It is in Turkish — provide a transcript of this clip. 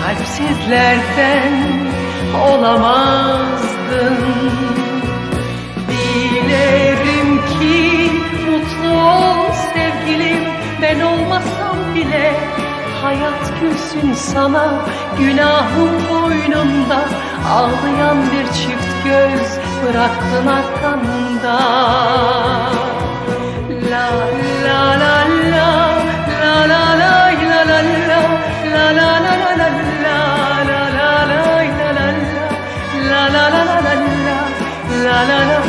kalpsizlerden olamazdın. Dilerim ki mutlu ol sevgilim. Ben olmasam bile hayat gülsün sana. Günahım boynunda ağlayan bir çift göz Bıraktın arkanda la la la la la